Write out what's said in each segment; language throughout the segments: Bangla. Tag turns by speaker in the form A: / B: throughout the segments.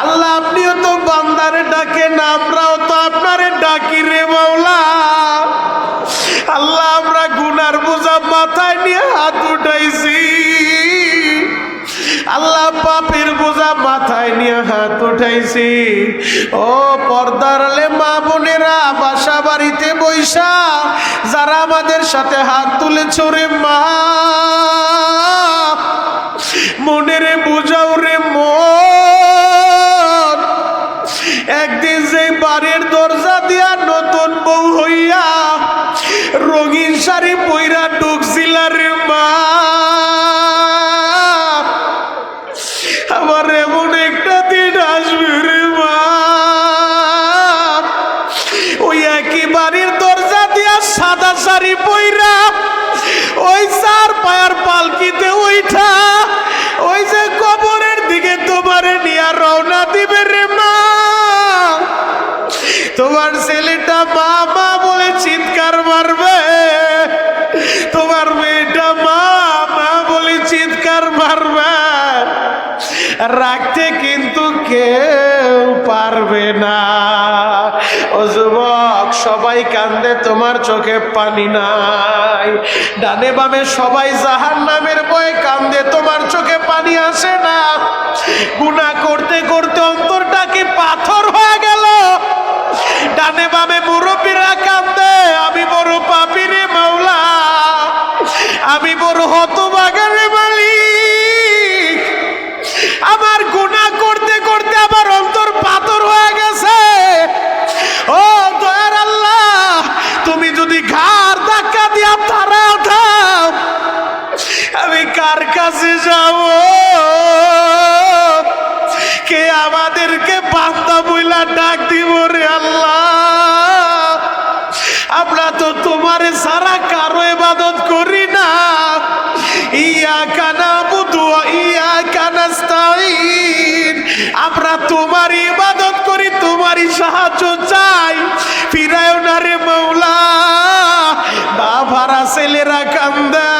A: আল্লাহ, আপনিও তো বান্দারে ডাকেন, আমরাও তো আপনারে ডাকি রে মাওলা। আল্লাহ, আমরা গুনার বোঝা মাথায় নিয়ে হাত উঠাইছি। আল্লাহ, পাপের বোঝা মাথায় নিয়ে হাত উঠাইছি। ও পর্দারলে মা বোনেরা, বাসা বাড়িতে বৈশা, যারা আমাদের সাথে হাত তুলে রে মা। মনেরে বুঝাও শাড়ি পইরা ওই চার পায়ার পালকিতে ওইটা ওই যে কবরের দিকে তোমারে নিয়ে রওনা দিবে রে মা। তোমার ছেলেটা মা মা বলে চিৎকার মারবে, তোমার মেয়েটা মা মা বলে চিৎকার মারবে। রাখতে কিন্তু কেউ পারবে না। যুবক, সবাই কান্দে, তোমার চোখে পানি নাই। ডানে বামে সবাই জাহান নামের বয়ে কান্দে, তোমার চোখে পানি আসে না। গুণা করতে করতে অন্তরটা কি পাথর হয়ে গেল? ডানে বামে মুরব্বীরা কান্দে, আমি বড় তোমার ইবাদত করি তোমারই সাহায্য চাই। ফিরায় না রে মৌলা বাবারা ছেলেরা কান্দা।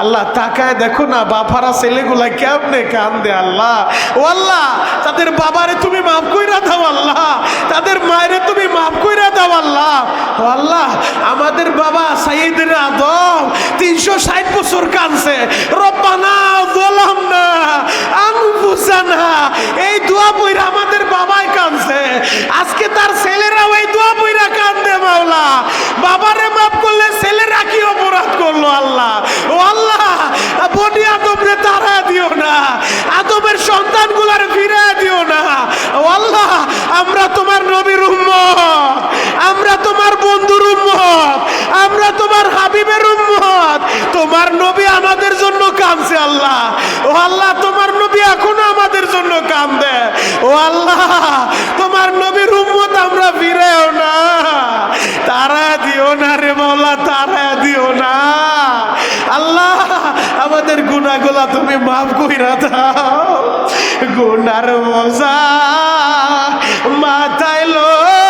A: আল্লাহ তাকায় দেখো না বাপারা ছেলেগুলা কেমনে কান্দে আল্লাহ। ও আল্লাহ, তাদের বাবারে তুমি মাফ কইরা দাও আল্লাহ। তাদের মায়েরে তুমি মাফ কইরা দাও আল্লাহ। ও আল্লাহ, আমাদের বাবা সাইয়েদের আদম তিনশো ষাট বছর কানছে রব্বানা গোলাম না আনফুসানা, এই দোয়া বইরা আমাদের বাবাই কানছে আজকে তার ছেলেরাও এই দোয়া বইরা কান্দে মাওলা। বাবারে মাফ করলে ছেলেরা কি অপরাধ করল আল্লাহ? ও আল্লাহ বনি আদমরে তারা দিও না, আদমের সন্তানগুলার ফিরে দিও না। আল্লাহ, আমরা তোমার নবীর উম্মত, আমরা তোমার বন্ধুর উম্মত, আমরা তোমার হাবিবের উম্মত তোমার নবী আমাদের জন্য কাঁদছে আল্লাহ। ও আল্লাহ, তোমার নবী এখনও আমাদের জন্য কান্দে ও আল্লাহ, তোমার নবীর উম্মত আমরা ফিরেও না। তারা দিও না রে মৌলা তারা দিও না। আল্লাহ, আমাদের গুনাগুলা তুমি মাফ কইরা দাও। গুনার মজা মাথায় লইয়া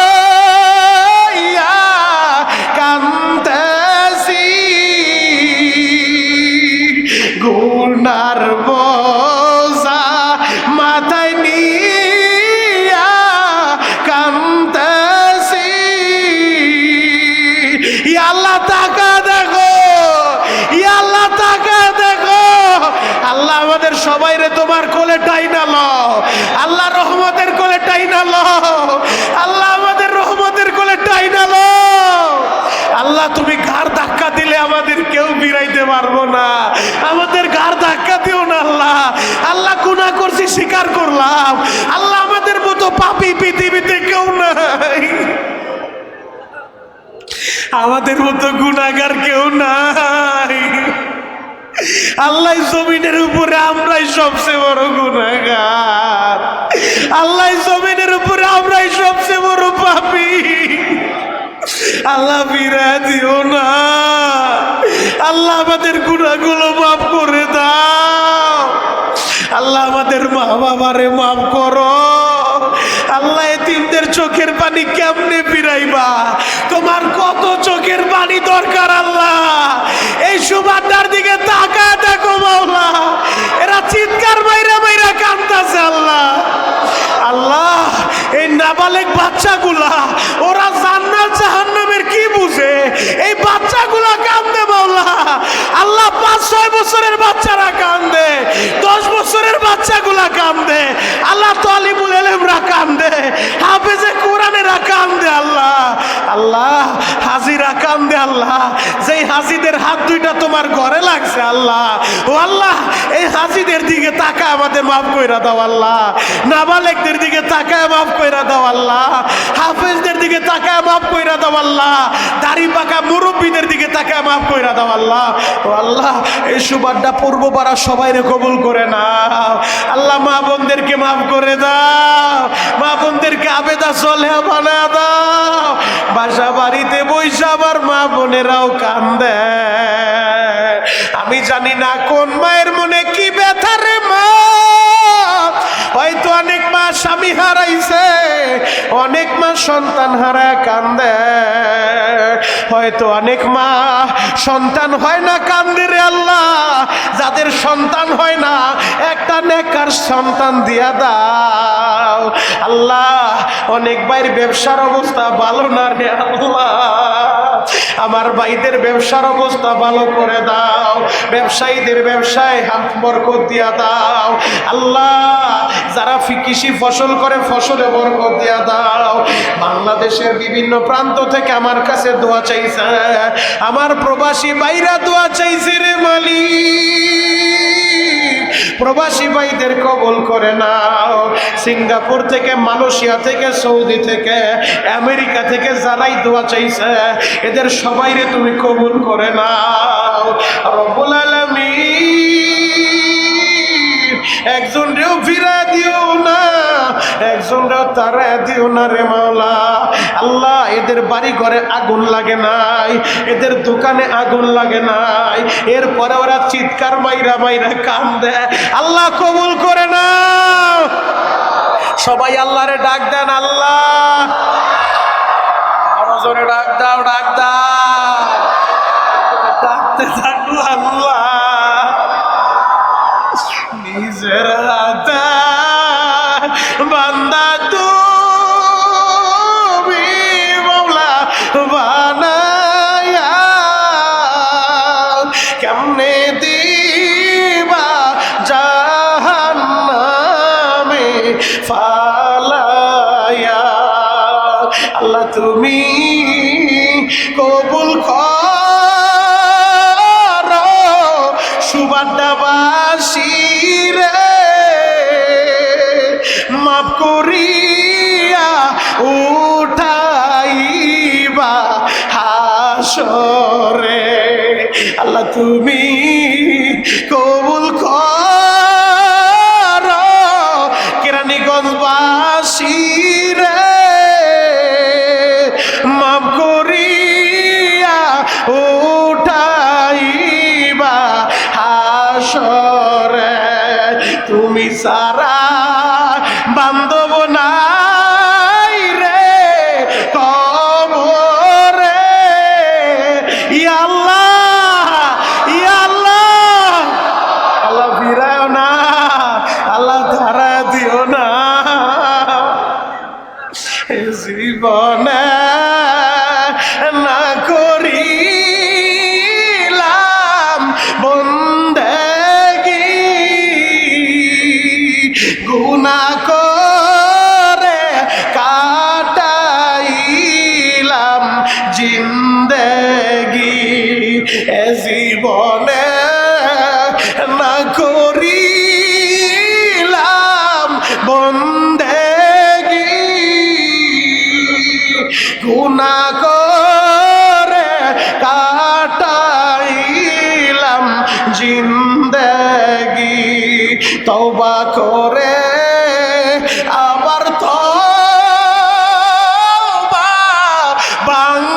A: গুনার বোঝা মাথায় নিয়া ইয়া আল্লাহ তাকা দেখো ইয়া আল্লাহ তাকা দেখো। আল্লাহ আমাদের সবাই রে তোমার কোলে টাইনা ল আল্লাহ রহমতের কোলে টাইনা ল আল্লাহ আমাদের রহমতের কোলে টাইনা ল আল্লাহ তুমি দিলে আমাদের কেউ বিরাইতে পারব না। আমাদের ঘাড় ধাক্কা দিও না আল্লাহ। আল্লাহ গুনাহ করছি, স্বীকার করলাম। আল্লাহ আমাদের মতো পাপি পৃথিবীতে কেউ নাই। আমাদের মতো গুণাগার কেউ নাই। আল্লাহ জমিনের উপরে আমরাই সবচেয়ে বড় গুণাগার আল্লাহ জমিনের উপরে আমরাই সবচেয়ে বড় পাপি। আল্লাহ বিরা দিও না। আল্লাহ আমাদের গুণাগুলো মাফ করে দাও। আল্লাহ আমাদের মা বাবারে মাফ করো। আল্লাহ তিনদের চোখের পানি কেমনে পিরাইবা তোমার কত চোখের পানি দরকার আল্লাহ? এই সুবাদার দিকে তাকায় দেখো মাওলা। এরা চিৎকার মাইরা মাইরা কান্দাছে আল্লাহ। নাবালেক বাচ্চাগুলা ওরা জান্নাত কি বুঝে? এই বাচ্চাগুলা কান্দে মাওলা। আল্লাহ পাঁচ, ছয় বছরের বাচ্চারা কান্দে। দশ বছরের বাচ্চাগুলা কান্দে। আল্লাহ তালিবুল এলেমরা কান্দে। হাফেজে কোরআনেরা কান্দে আল্লাহ। আল্লাহ, হাজিরা কান্দে আল্লাহ। যেই হাজিদের হাত দুইটা তোমার ঘরে লাগছে আল্লাহ। ও আল্লাহ, এই হাজিদের দিকে তাকায় আমাদের মাফ কইরা দাও আল্লাহ। নাবালেকদের দিকে তাকায় মাফ কইরা দাও আল্লাহ। হাফেজদের তাকায় মাফ কইরা দাও আল্লাহ। দাড়ি পাকা মুরব্বীদের দিকে তাকায় মাফ কইরা দাও আল্লাহ। ও আল্লাহ, এই সুবাদটা পূর্ব পাড়া সবাই কবুল করে নাও। আল্লাহ, মা বোনদেরকে মাফ করে দাও। মা বোনদেরকে আবেদা চলে বানা দাও। বাসা বাড়িতে বৈশা আবার মা বোনেরাও কান্দে। আমি জানি না কোন মায়ের মনে কি ব্যথা রে মা। হয়তো অনেক মা স্বামী হারাইছে। অনেক মা সন্তান হারায় কান্দে। হয়তো অনেক মা সন্তান হয় না কান্দে রে আল্লাহ। যাদের সন্তান হয় না, একটা নেকার সন্তান দিয়া দাও। আল্লাহ, অনেক ভাইয়ের ব্যবসার অবস্থা ভালো না রে আল্লাহ। আমার ভাইদের ব্যবসার অবস্থা ভালো করে দাও। ব্যবসায়ীদের ব্যবসায় হাত বরকত দিয়া দাও। আল্লাহ, যারা কৃষি ফসল করে ফসলে বরকত দিয়া দাও। বাংলাদেশের বিভিন্ন প্রান্ত থেকে আমার কাছে দোয়া চাইছে। আমার প্রবাসী বাইরা দোয়া চাইছে রে মালিক। প্রবাসী ভাইদের কবল করে নাও। সিঙ্গাপুর থেকে, মালয়েশিয়া থেকে, সৌদি থেকে, আমেরিকা থেকে যারাই দোয়া চাইছে, এদের সবাইরে তুমি কবুল করে নাও। রব্বুল আলামিন, একজন রেও ফিরা দিও না। একজন রেও তারা দিও না রে মাওলা। আল্লাহ, এদের বাড়ি ঘরে আগুন লাগে নাই, এদের দোকানে আগুন লাগে নাই। এরপরে ওরা চিৎকার মাইরা মাইরা কান দেয় আল্লাহ কবুল করে না সবাই আল্লাহরে ডাক দেন, আল্লাহ। জোরে ডাক দাও ডাক দাও। তুমি জীবনে Pang.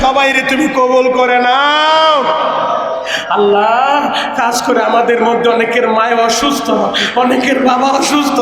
A: সবাইরে তুমি কবল করে নাও। আল্লাহ, কাজ করে আমাদের মধ্যে অনেকের মায় অসুস্থ, অনেকের বাবা অসুস্থ।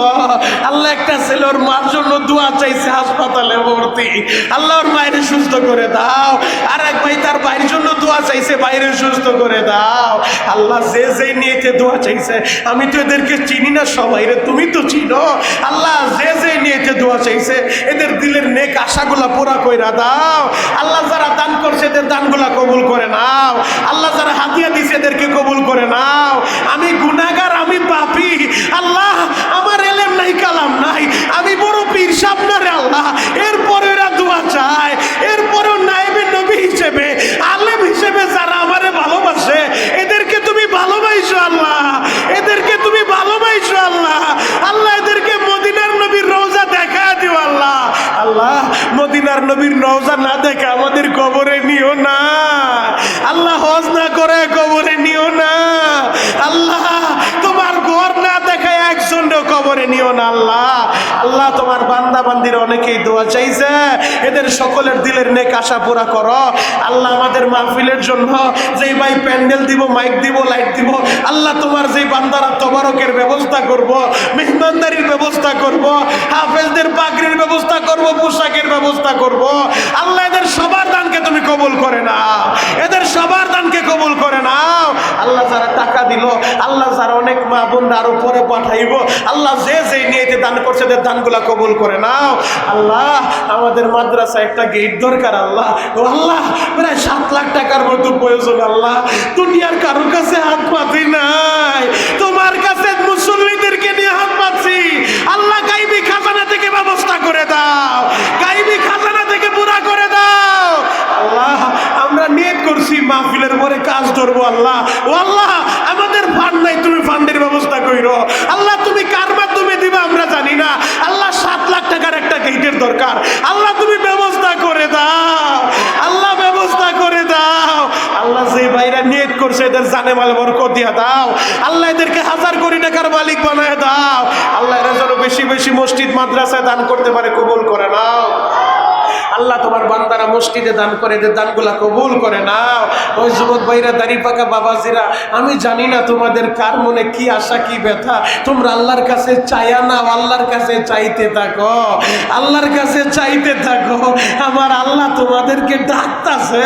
A: আল্লাহ একটা ছেলে ওর মার জন্য দোয়া চাইছে হাসপাতালে ভর্তি। আল্লাহ ওর মায়ের সুস্থ করে দাও। আর এক ভাই তার ভাইয়ের জন্য দোয়া চাইছে বাইরে সুস্থ করে দাও। আল্লাহ যে যে নিয়েতে দোয়া চাইছে, আমি তো এদেরকে চিনি না সবাই রে, তুমি তো চিনো। আল্লাহ যে যে নিয়েতে দোয়া চাইছে, এদের দিলের নেক আশাগুলা পুরা কইরা দাও। আল্লাহ যারা দান করছে, এদের দানগুলা কবুল করে নাও। আল্লাহ যারা হাতিয়া দিছে এদেরকে কবুল করে নাও। আমি গুনাগার আমি পাপি। আল্লাহ, আমার এলেম নাই, কালাম নাই। আমি বড় পীর, সামনারে আল্লাহ। এরপরে এরা দোয়া চায়। এরপরে নাইবে নবী হিসেবে, আলেম হিসেবে যারা আমারে ভালোবাসে এদেরকে তুমি ভালোবাসো আল্লাহ এদেরকে তুমি ভালোবাসো আল্লাহ আল্লাহ এদেরকে মদিনার নবীর রওজা দেখা দিও আল্লাহ আল্লাহ মদিনার নবীর রওজা না দেখে আমাদের কবরে নিও না আল্লাহ হজ না করে কবরে নিও না আল্লাহ তোমার ঘর না দেখায় একজন কবরে নিও না আল্লাহ আল্লাহ তোমার বান্দা বান্দির অনেকেই দোয়া চাইছে এদের দিলের নেক আশা পুরা করো। আল্লাহ আমাদের মাহফিলের জন্য যেই ভাই প্যান্ডেল দিব, মাইক দিব, লাইট দিব, আল্লাহ তোমার যেই বান্দারা তবারকের ব্যবস্থা করব, মেহমানদারির ব্যবস্থা করব, হাফেজদের পাগড়ির ব্যবস্থা করব, পোশাকের ব্যবস্থা করব। আল্লাহ এদের সবার দানকে তুমি কবুল করে নাও। এদের সবার দানকে কবুল করে নাও। আল্লাহ যারা টাকা দিল, আল্লাহ যারা অনেক মা বোনরা আরও পরে পাঠাইব, আল্লাহ যে যে নিয়েতে দান করছে এদের দানগুলা কবুল করে নাও। আল্লাহ, আমাদের মাদ্রাসা একটা গেট দরকার, আল্লাহ। ও আল্লাহ, প্রায় সাত লাখ টাকার মতো প্রয়োজন, আল্লাহ। দুনিয়ার কারোর কাছে হাত পাতি নাই। তোমার কাছে মুসল্লিদেরকে নিয়ে হাত পাচ্ছি আল্লাহ খাজানা থেকে ব্যবস্থা করে দাও। গাইবি খাজানা থেকে পুরা করে দাও। আল্লাহ, আমরা নিয়ত করছি মাহফিলের পরে কাজ ধরবো, আল্লাহ। ও আল্লাহ, আমাদের ফান্ড নাই, তুমি ফান্ডের ব্যবস্থা কইরো। আল্লাহ, তুমি কার মাধ্যমে দিবা আমরা জানি না। আল্লাহ টাকার দরকার। আল্লাহ, তুমি ব্যবস্থা করে দাও। আল্লাহ, ব্যবস্থা করে দাও। আল্লাহ যে ভাইরা নিয়ত করছে, এদের জানে মাল বরকত দিয়া দাও। আল্লাহ এদেরকে হাজার কোটি টাকার মালিক বানায় দাও। আল্লাহ এরা যেন বেশি বেশি মসজিদ, মাদ্রাসায় দান করতে পারে, কবুল করে নাও। আল্লাহ তোমার বান্দারা মসজিদে দান করে এদের দানগুলা কবুল করে না ওই যুবক ভাইরা, দাড়ি পাকা বাবাজিরা, আমি জানি না তোমাদের কার মনে কি আশা, কি ব্যথা। তোমরা আল্লাহর কাছে চায়া না আল্লাহর কাছে চাইতে থাকো। আল্লাহর কাছে চাইতে থাকো। আমার আল্লাহ তোমাদেরকে ডাকতাছে।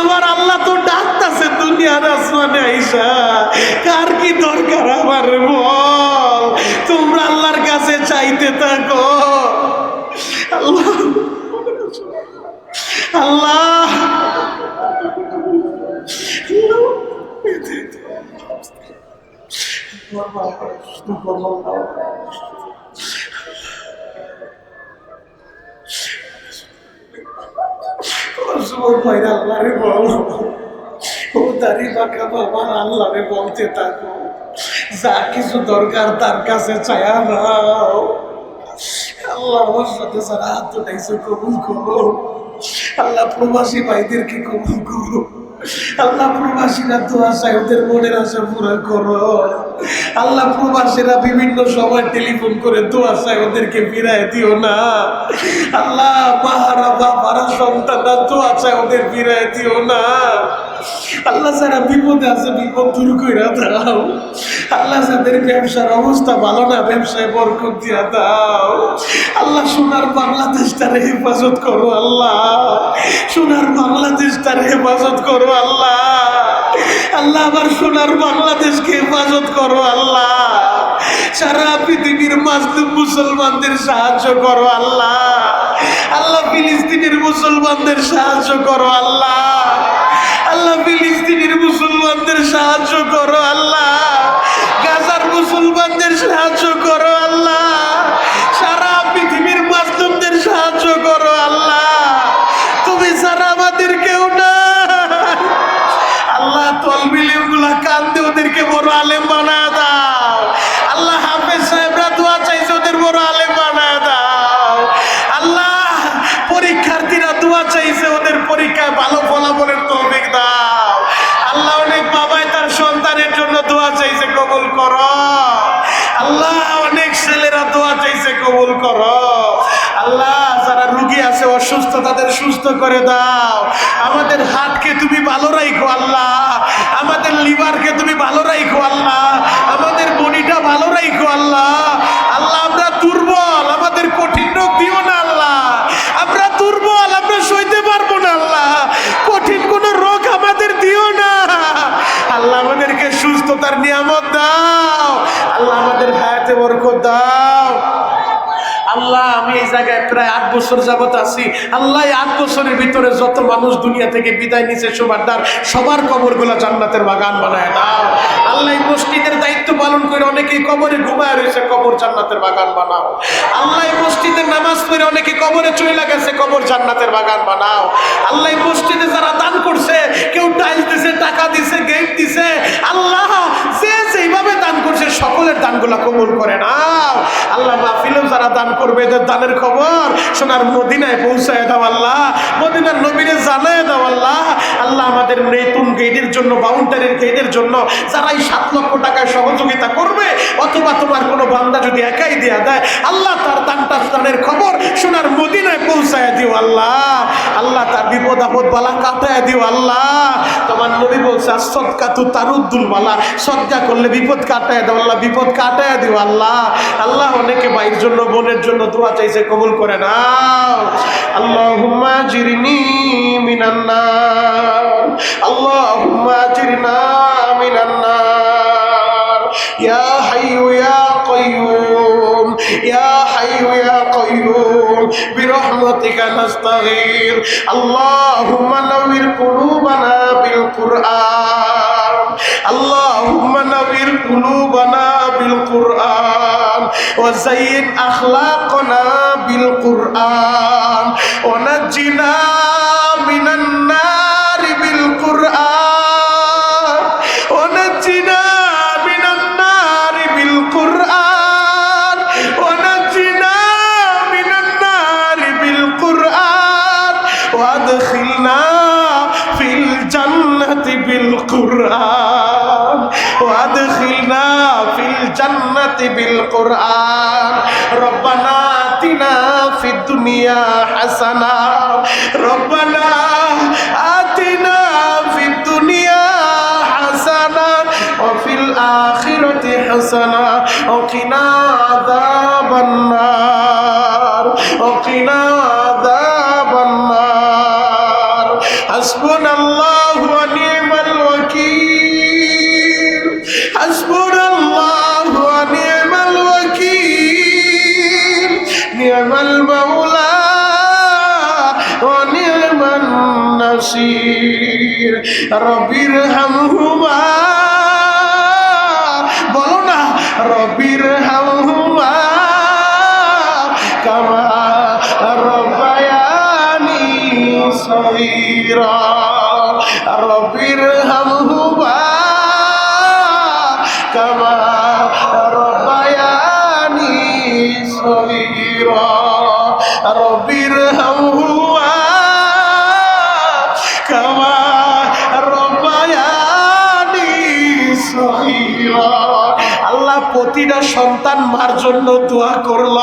A: আমার আল্লাহ তো ডাকতাছে দুনিয়ার আসমানে আইসা। কার কি দরকার আমার বল? তোমরা আল্লাহর কাছে চাইতে থাকো আল্লাহ আল্লাহ। আল্লাহরে বল। ও দাড়ি বাঁকা বাবার আল্লাহরে বলতে থাকো। যা কিছু দরকার তার কাছে চায়া নাও। আল্লাহ আমার সাথে যারা হাত কবুল করো। আল্লাহ প্রবাসী ভাইদেরকে কবুল করো। আল্লাহ প্রবাসীরা তো আশায় ওদের মনের আশা পুরা করো। আল্লাহ প্রবাসীরা বিভিন্ন সময় টেলিফোন করে তো আশায় ওদেরকে ফিরায় দিও না। আল্লাহ বাহারা বাবারা সন্তানরা তো আশায় ওদের ফিরায় দিও না। আল্লাহ যারা বিপদে আছে, বিপদ দূর কইরা দাও। আল্লাহ যাদের ব্যবসার অবস্থা ভালো না, ব্যবসায় বরকত দিয়া দাও। আল্লাহ, সোনার বাংলাদেশটারে হেফাজত করো আল্লাহ। সোনার বাংলাদেশটারে হেফাজত করো আল্লাহ। আল্লাহ, আবার সোনার বাংলাদেশকে হেফাজত করো আল্লাহ। সারা পৃথিবীর মাসলুম মুসলমানদের সাহায্য করো আল্লাহ। আল্লাহ, ফিলিস্তিনের মুসলমানদের সাহায্য করো আল্লাহ। আল্লাহ ফিলিস্তিনের মুসলমানদের সাহায্য করো আল্লাহ। গাজার মুসলমানদের সাহায্য করো আল্লাহ। সারা পৃথিবীর মাসলুমদের সাহায্য করো আল্লাহ। তুমি সারা আমাদের কেউ না আল্লাহ তলবিলিগুলা কান্দে ওদেরকে বড় আলেম বানায়। অসুস্থ তাদের সুস্থ করে দাও। আমাদের হাতকে তুমি ভালো রাখো আল্লাহ। আমাদের লিভারকে তুমি ভালো রাখো আল্লাহ। আমাদের বডিটা ভালো রাখো আল্লাহ। আল্লাহ, আমরা দুর্বল, আমাদের কঠিন রোগ দিও না, আল্লাহ। আমরা দুর্বল, আমরা সইতে পারব না, আল্লাহ। কঠিন কোনো রোগ আমাদের দিও না। আল্লাহ আমাদেরকে সুস্থতার নিয়ামত দাও। আল্লাহ আমাদের হায়াতে বরকত দাও। আল্লাহ, আমি এই জায়গায় প্রায় আট বছর যাবত আছি। আল্লাহ আট বছরের ভিতরে যত মানুষ দুনিয়া থেকে বিদায় নিছে সুবারদার সবার কবরগুলো জান্নাতের বাগান বানায় দাও। আল্লাহ মসজিদের দায়িত্ব পালন করে অনেকেই কবরে ঘুমায় রয়েছে, কবর জান্নাতের বাগান বানাও। আল্লাহ মসজিদের নামাজ পড়ে অনেকে কবরে চলে গেছে, কবর জান্নাতের বাগান বানাও। আল্লাহ মসজিদে যারা দান করছে, কেউ টাইলস দিছে, টাকা দিছে, গেট দিছে, আল্লাহ, যে সকলের দানগুলা কবুল করে না আল্লাহ মাহফিলেও যারা দান করবে, এদের দানের খবর সোনার মদিনায় পৌঁছায় দাও আল্লাহ। মদিনার নবীরে জানায় দাও আল্লাহ। আল্লাহ আমাদের নতুন গেটের জন্য বাউন্ডারির গেটের জন্য যারা এই সাত লক্ষ টাকায় সহযোগিতা করবে, অথবা তোমার কোনো বান্দা যদি একাই দেয়া দেয়, আল্লাহ তার দানটা, দানের খবর সোনার মদিনায় পৌঁছায় দিও আল্লাহ। আল্লাহ তার বিপদ আপদ বালা কাটায় দিও আল্লাহ। তোমার নবী বলছে সৎকা তু তারুদ্দুল বালা। সৎকা করলে বিপদ কাটায় দাও আল্লাহ বিপদ কাটায় দিও, আল্লাহ। আল্লাহ অনেকে ভাইয়ের জন্য, বোনের জন্য দোয়া চাইছে, কবুল করে নাও। আল্লাহুম্মা জিরনি মিনান নার। আল্লাহুম্মা জিরনা মিনান নার। ইয়া হাইয়ু ইয়া কাইয়ুম ইয়া হাইয়ু ইয়া বিরহমাতিকা নাস্তাগীর। আল্লাহুম্মা নাওয়ির কুলুবানা বিল কুরআন। اللهم نوّر قلوبنا بالقرآن وزين أخلاقنا بالقرآن ونجنا من النار بالقرآن বিল কোরআন রব্বানা তিনা ফিদ দুনিয়া হাসানা রব্বানা আতিনা ফিদ দুনিয়া হাসানা ওয়া ফিল আখিরাতি হাসানা ওয়া কিনা আযাবান্নার রবির হাম সন্তান মার জন্য দোয়া করল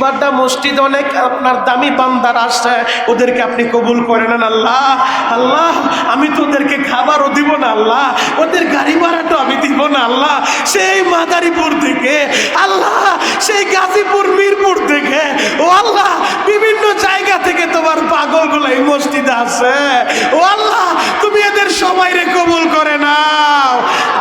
A: সুবাড্ডা মসজিদ অনেক আপনার দামি বান্দার আসছে ওদেরকে আপনি কবুল করে নেন আল্লাহ আল্লাহ, আমি তো ওদেরকে খাবারও দিব না, আল্লাহ, ওদের গাড়ি ভাড়াটা আমি দিব না, আল্লাহ, সেই মাদারীপুর থেকে, আল্লাহ, সেই গাজীপুর, মিরপুর থেকে, ও আল্লাহ, বিভিন্ন জায়গা থেকে তোমার পাগলগুলো এই মসজিদে আছে, ও আল্লাহ এদের সবাইরে কবুল করে না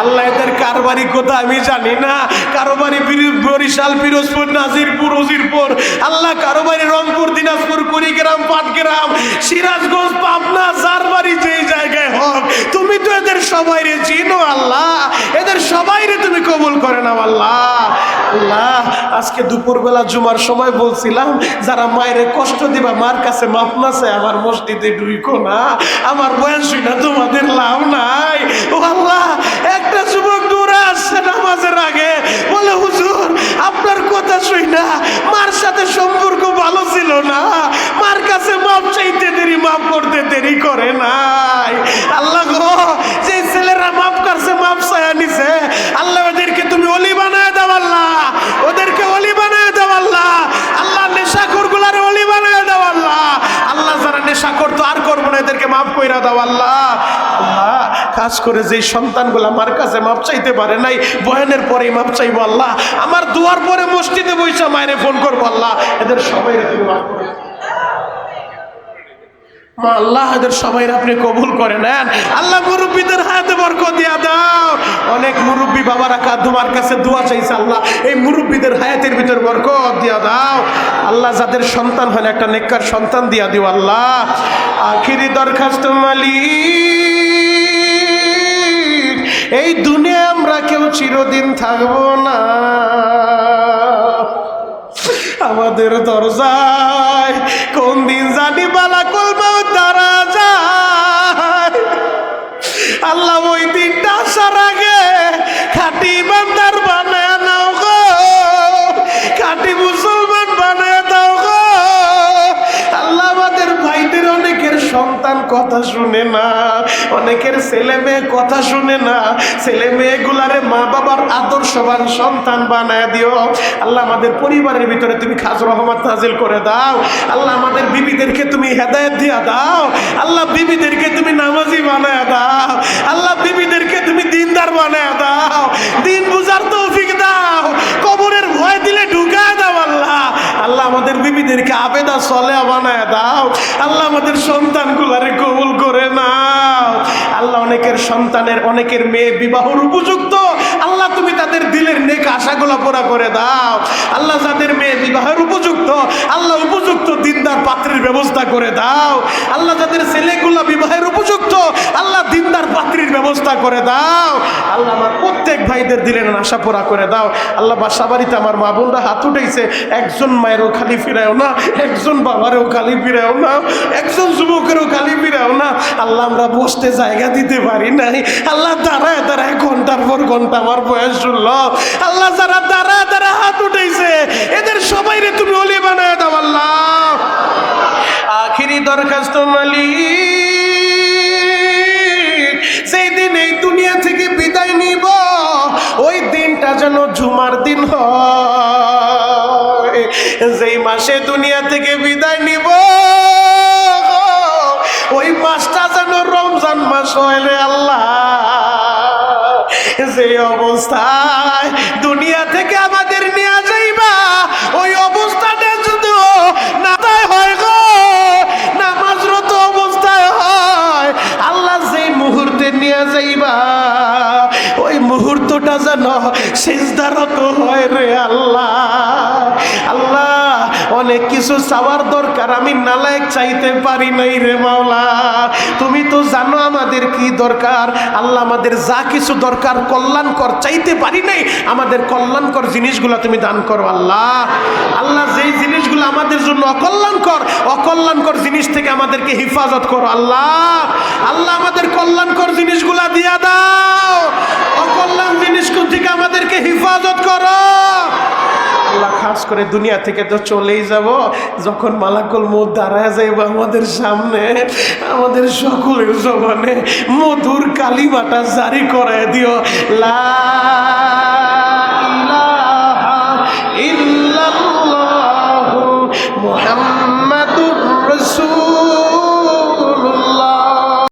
A: আল্লাহ এদের কারবারি কোথায় আমি জানি না। কারও বাড়ি বরিশাল, পিরোজপুর, নাজিরপুর, উজিরপুর। আল্লাহ কারও বাড়ি রংপুর, দিনাজপুর, কুড়িগ্রাম, পাটগ্রাম, সিরাজগঞ্জ, পাবনা যার বাড়ি যেই জায়গায় হোক, তুমি তো এদের সবাই রে চিনো আল্লাহ। এদের সবাইরে তুমি কবুল করে নাও আল্লাহ। আল্লাহ, আজকে দুপুরবেলা জুমার সময় বলছিলাম, যারা মায়ের কষ্ট দিবা, মার কাছে মাপ নাছে আমার মসজিদে ঢুইকো না। আমার বয়স না তোমাদের লাভ নাই। ও আল্লাহ, একটা যুবক দূরে আসছে নামাজের আগে। বলে, হুজুর, আপনার কথা শুই না মার সাথে সম্পর্ক ভালো ছিল না। মার কাছে মাপ চাইতে দেরি, মাপ করতে দেরি করে নাই। দাও আল্লাহ। আল্লাহ কাজ করে যে সন্তানগুলো আমার কাছে মাপ চাইতে পারে নাই, বয়ানের পরে মাপ চাইব আল্লাহ। আমার দুয়ার পরে মসজিদে বইসা মায়ের ফোন করব আল্লাহ। এদের সবাই মাফ করে আল্লাহ এদের সবাই আপনি কবুল করে নেন। আল্লাহ মুরব্বীদের হাতে বরক দিয়া দাও। অনেক মুরব্বী বাবারা তোমার কাছে দোয়া চাইছে আল্লাহ। এই মুরব্বীদের হায়াতের ভিতর বরকত দিয়া দাও। আল্লাহ যাদের সন্তান না, একটা নেককার সন্তান দিয়া দিও আল্লাহ। আখিরি দরখাস্ত মালিক এই দুনিয়া আমরা কেউ চিরদিন থাকব না। আমাদের দরজায় কোন দিন জানি বালা ওই দিনটা আসার আগে সন্তান কথা শুনে না, অনেকের ছেলে মেয়ে কথা শুনে না, ছেলে মেয়েগুলারে মা বাবার আদর্শবান সন্তান বানায় দিও। আল্লাহ আমাদের পরিবারের ভিতরে তুমি খাস রহমত নাজিল করে দাও। আল্লাহ আমাদের বিবিদেরকে তুমি হেদায়ত দিয়া দাও। আল্লাহ বিবিদেরকে তুমি নামাজি বানায় দাও। আল্লাহ বিবিদেরকে তুমি দিনদার বানায় দাও। দিন বুঝার তৌফিক দাও কবরের ভয় দিলে ঢুকায় দাও আল্লাহ আল্লাহ আমাদের বিবিদেরকে আবেদা সলে বানায় দাও। আল্লাহ আমাদের সন্তান সন্তানগুলারে কবুল করে নাও। আল্লাহ অনেকের সন্তানের, অনেকের মেয়ে বিবাহর উপযুক্ত। আল্লাহ তুমি তাদের দিলের নেক আশাগুলো পুরা করে দাও। আল্লাহ যাদের মেয়ে বিবাহের উপযুক্ত, আল্লাহ উপযুক্ত দিনদার পাত্রের ব্যবস্থা করে দাও। আল্লাহ যাদের ছেলেগুলো বিবাহের উপযুক্ত, আল্লাহ দিনদার পাত্রীর ব্যবস্থা করে দাও। আল্লাহ আমার প্রত্যেক ভাইদের দিলেন আশা পুরা করে দাও। আল্লাহ বাসা বাড়িতে আমার মা বোনরা হাত উঠেছে একজন মায়েরও খালি ফিরাও না, একজন বাবারও খালি ফিরাও না, একজন যুবকেরও খালি ফিরাও না। আল্লাহ আমরা বসতে জায়গা দিতে পারি নাই। আল্লাহ দাঁড়ায় দাঁড়ায় ঘণ্টার পর ঘণ্টা আমার বয়স শুনলো। আল্লাহ যারা দাঁড়ায় দাঁড়ায় হাত উঠেছে এদের সবাই রে তুমি অলি বানায় দাও আল্লাহ। আখিরি দরখাস্ত মালিক সেই দিন এই দুনিয়া থেকে বিদায় নিব, ওই দিনটা যেন জুমার দিন হয়। যেই মাসে দুনিয়া থেকে বিদায় নিব, ওই মাসটা যেন রমজান মাস হয় রে আল্লাহ। অবস্থায় দুনিয়া থেকে আমাদের নিয়ে যাইবা। ওই অবস্থাটা যদি নাতায় হয় গো, নামাজরত অবস্থায় হয়, আল্লাহ যেই মুহূর্তে নিয়ে যাইবা, ওই মুহূর্তটা যেন শেষদারত হয় রে আল্লাহ। কিছু চাওয়ার দরকার, আমি নালায়ক চাইতে পারি নাই রে মাওলা। তুমি তো জানো আমাদের কি দরকার। আল্লাহ আমাদের যা কিছু দরকার কল্যাণকর চাইতে পারি নাই, আমাদের কল্যাণকর জিনিসগুলো তুমি দান করো আল্লাহ। আল্লাহ যেই জিনিসগুলো আমাদের জন্য অকল্যাণকর অকল্যাণকর জিনিস থেকে আমাদেরকে হেফাজত করো আল্লাহ। আল্লাহ আমাদের কল্যাণকর জিনিসগুলা দিয়া দাও। অকল্যাণ জিনিস থেকে আমাদেরকে হেফাজত করো। আল্লাহ খাস করে দুনিয়া থেকে তো চলেই যাব। যখন মালাকুল মত দাঁড়ায় যাইব আমাদের সামনে, আমাদের সকলের জবানে মধুর কালিমাটা জারি করে দিও। লা